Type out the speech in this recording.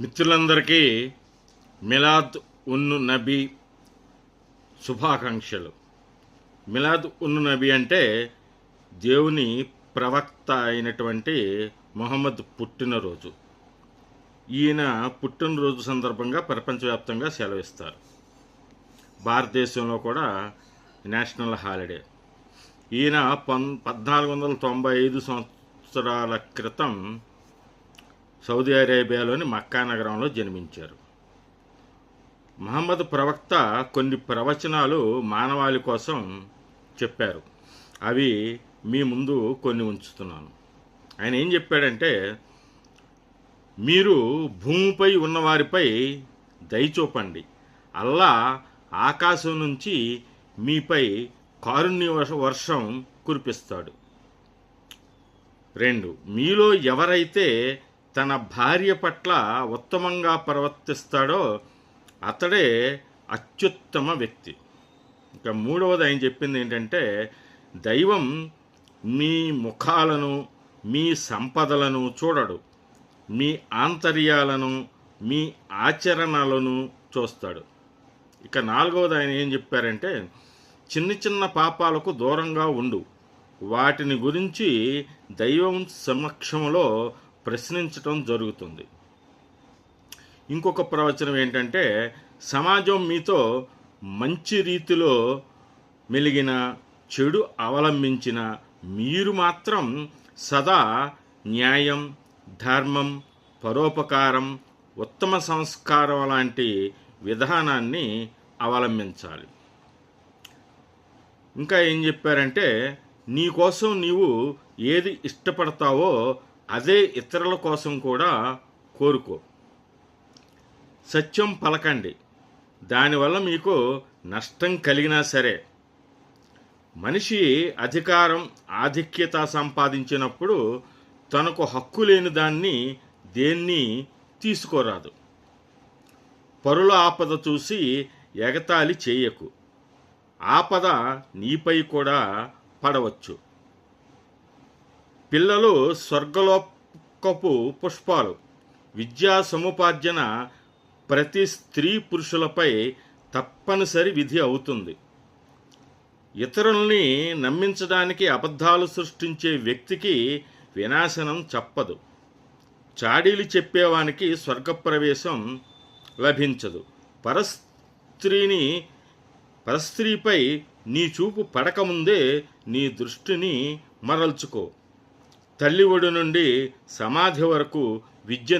మిత్రులందరికీ మిలాద్ ఉన్ను నబీ శుభాకాంక్షలు. మిలాద్ ఉన్ను నబీ అంటే దేవుని ప్రవక్త అయినటువంటి మొహమ్మద్ పుట్టినరోజు. ఈయన పుట్టినరోజు సందర్భంగా ప్రపంచవ్యాప్తంగా సెలవిస్తారు. భారతదేశంలో కూడా నేషనల్ హాలిడే. ఈయన పన్ పద్నాలుగు వందల తొంభై ఐదు సంవత్సరాల క్రితం సౌదీ అరేబియాలోని మక్కా నగరంలో జన్మించారు. మహమ్మద్ ప్రవక్త కొన్ని ప్రవచనాలు మానవాళి కోసం చెప్పారు. అవి మీ ముందు కొన్ని ఉంచుతున్నాను. ఆయన ఏం చెప్పాడంటే మీరు భూమిపై ఉన్నవారిపై దయచూపండి అల్లా ఆకాశం నుంచి మీపై కారుణ్య వర్షం కురిపిస్తాడు. రెండు మీలో ఎవరైతే తన భార్య పట్ల ఉత్తమంగా ప్రవర్తిస్తాడో అతడే అత్యుత్తమ వ్యక్తి. ఇక మూడవది ఆయన చెప్పింది ఏంటంటే దైవం మీ ముఖాలను మీ సంపదలను చూడడు. మీ ఆంతర్యాలను మీ ఆచరణలను చూస్తాడు. ఇక నాలుగవది ఆయన ఏం చెప్పారంటే చిన్న చిన్న పాపాలకు దూరంగా ఉండు. వాటిని గురించి దైవం సమక్షంలో ప్రశ్నించటం జరుగుతుంది. ఇంకొక ప్రవచనం ఏంటంటే సమాజం మీతో మంచి రీతిలో మెలిగిన చెడు అవలంబించిన మీరు మాత్రం సదా న్యాయం ధర్మం పరోపకారం ఉత్తమ సంస్కారం లాంటి విధానాన్ని అవలంబించాలి. ఇంకా ఏం చెప్పారంటే నీ కోసం నీవు ఏది ఇష్టపడతావో అదే ఇతరుల కోసం కూడా కోరుకో. సత్యం పలకండి. దానివల్ల మీకు నష్టం కలిగినా సరే. మనిషి అధికారం ఆధిక్యత సంపాదించినప్పుడు తనకు హక్కు లేని దాన్ని దేన్ని తీసుకోరాదు. పరుల ఆపద చూసి ఎగతాళి చేయకు. ఆపద నీపై కూడా పడవచ్చు. పిల్లలు స్వర్గలోకపు పుష్పాలు. విద్యా సముపార్జన ప్రతి స్త్రీ పురుషులపై తప్పనిసరి విధి అవుతుంది. ఇతరుల్ని నమ్మించడానికి అబద్ధాలు సృష్టించే వ్యక్తికి వినాశనం చెప్పదు. చాడీలు చెప్పేవానికి స్వర్గప్రవేశం లభించదు. పరస్త్రీని పరస్త్రీపై నీ చూపు పడకముందే నీ దృష్టిని మరల్చుకో. తల్లి ఒడి నుండి సమాధి వరకు విద్య